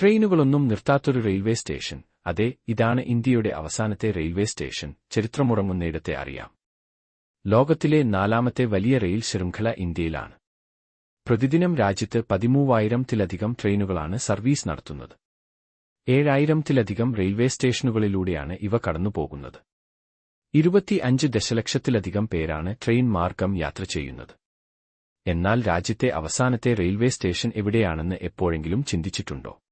ട്രെയിനുകളൊന്നും നിർത്താത്തൊരു railway station. അതെ ഇതാണ് ഇന്ത്യയുടെ അവസാനത്തെ റെയിൽവേ സ്റ്റേഷൻ. ചരിത്രമുറങ്ങുന്നിടത്തെ അറിയാം. ലോകത്തിലെ നാലാമത്തെ വലിയ റെയിൽ ശൃംഖല ഇന്ത്യയിലാണ്. പ്രതിദിനം രാജ്യത്ത് പതിമൂവായിരത്തിലധികം ട്രെയിനുകളാണ് സർവീസ് നടത്തുന്നത്. ഏഴായിരത്തിലധികം റെയിൽവേ സ്റ്റേഷനുകളിലൂടെയാണ് ഇവ കടന്നുപോകുന്നത്. ഇരുപത്തിയഞ്ച് ദശലക്ഷത്തിലധികം പേരാണ് ട്രെയിൻ മാർഗം യാത്ര ചെയ്യുന്നത്. എന്നാൽ രാജ്യത്തെ അവസാനത്തെ റെയിൽവേ സ്റ്റേഷൻ എവിടെയാണെന്ന് എപ്പോഴെങ്കിലും ചിന്തിച്ചിട്ടുണ്ടോ?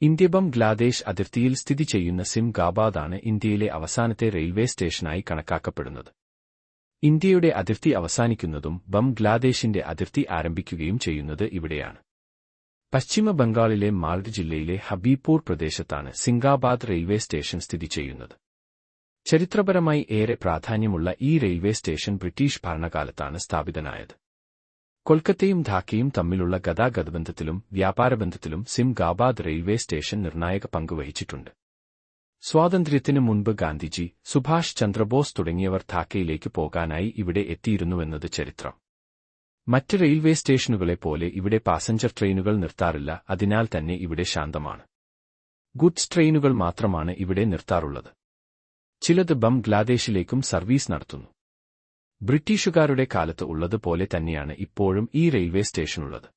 ഇന്ത്യ ഗ്ലാദേശ് അതിർത്തിയിൽ സ്ഥിതി ചെയ്യുന്ന സിംഗാബാദാണ് ഇന്ത്യയിലെ അവസാനത്തെ റെയിൽവേ സ്റ്റേഷനായി കണക്കാക്കപ്പെടുന്നത്. ഇന്ത്യയുടെ അതിർത്തി അവസാനിക്കുന്നതും ബംഗ്ലാദേശിന്റെ അതിർത്തി ആരംഭിക്കുകയും ചെയ്യുന്നത് ഇവിടെയാണ്. പശ്ചിമ ബംഗാളിലെ മാൾഡ് ജില്ലയിലെ ഹബീപൂർ പ്രദേശത്താണ് സിംഗാബാദ് റെയിൽവേ സ്റ്റേഷൻ സ്ഥിതി ചെയ്യുന്നത് ചരിത്രപരമായി ഏറെ പ്രാധാന്യമുള്ള ഈ റെയിൽവേ സ്റ്റേഷൻ ബ്രിട്ടീഷ് ഭരണകാലത്താണ് സ്ഥാപിതനായത്. കൊൽക്കത്തയും ധാക്കയും തമ്മിലുള്ള ഗതാഗതബന്ധത്തിലും വ്യാപാരബന്ധത്തിലും സിംഗാബാദ് റെയിൽവേ സ്റ്റേഷൻ നിർണായക പങ്ക് വഹിച്ചിട്ടുണ്ട്. സ്വാതന്ത്ര്യത്തിനു മുൻപ് ഗാന്ധിജി സുഭാഷ് ചന്ദ്രബോസ് തുടങ്ങിയവർ ധാക്കയിലേക്ക് പോകാനായി ഇവിടെ എത്തിയിരുന്നുവെന്നത് ചരിത്രം. മറ്റ് റെയിൽവേ സ്റ്റേഷനുകളെ പോലെ ഇവിടെ പാസഞ്ചർ ട്രെയിനുകൾ നിർത്താറില്ല അതിനാൽ തന്നെ ഇവിടെ ശാന്തമാണ്. ഗുഡ്സ് ട്രെയിനുകൾ മാത്രമാണ് ഇവിടെ നിർത്താറുള്ളത്. ചിലത് ബംഗ്ലാദേശിലേക്കും സർവീസ് നടത്തുന്നു. ബ്രിട്ടീഷുകാരുടെ കാലത്ത് ഉള്ളതുപോലെ തന്നെയാണ് ഇപ്പോഴും ഈ റെയിൽവേ സ്റ്റേഷനുള്ളത്.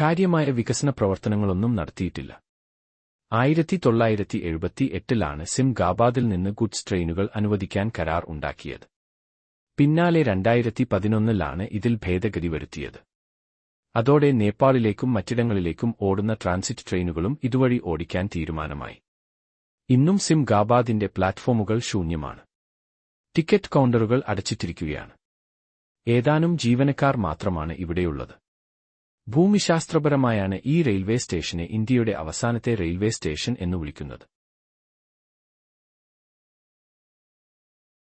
കാര്യമായ വികസന പ്രവർത്തനങ്ങളൊന്നും നടത്തിയിട്ടില്ല. ആയിരത്തി തൊള്ളായിരത്തി എഴുപത്തി എട്ടിലാണ് സിംഗാബാദിൽ നിന്ന് ഗുഡ്സ് ട്രെയിനുകൾ അനുവദിക്കാൻ കരാർ ഉണ്ടാക്കിയത്. പിന്നാലെ രണ്ടായിരത്തി പതിനൊന്നിലാണ് ഇതിൽ ഭേദഗതി വരുത്തിയത്. അതോടെ നേപ്പാളിലേക്കും മറ്റിടങ്ങളിലേക്കും ഓടുന്ന ട്രാൻസിറ്റ് ട്രെയിനുകളും ഇതുവഴി ഓടിക്കാൻ തീരുമാനമായി. ഇന്നും സിംഗാബാദിന്റെ പ്ലാറ്റ്ഫോമുകൾ ശൂന്യമാണ്. ടിക്കറ്റ് കൗണ്ടറുകൾ അടച്ചിട്ടിരിക്കുകയാണ്. ഏതാനും ജീവനക്കാർ മാത്രമാണ് ഇവിടെയുള്ളത്. ഭൂമിശാസ്ത്രപരമായാണ് ഈ റെയിൽവേ സ്റ്റേഷനെ ഇന്ത്യയുടെ അവസാനത്തെ റെയിൽവേ സ്റ്റേഷൻ എന്ന് വിളിക്കുന്നത്.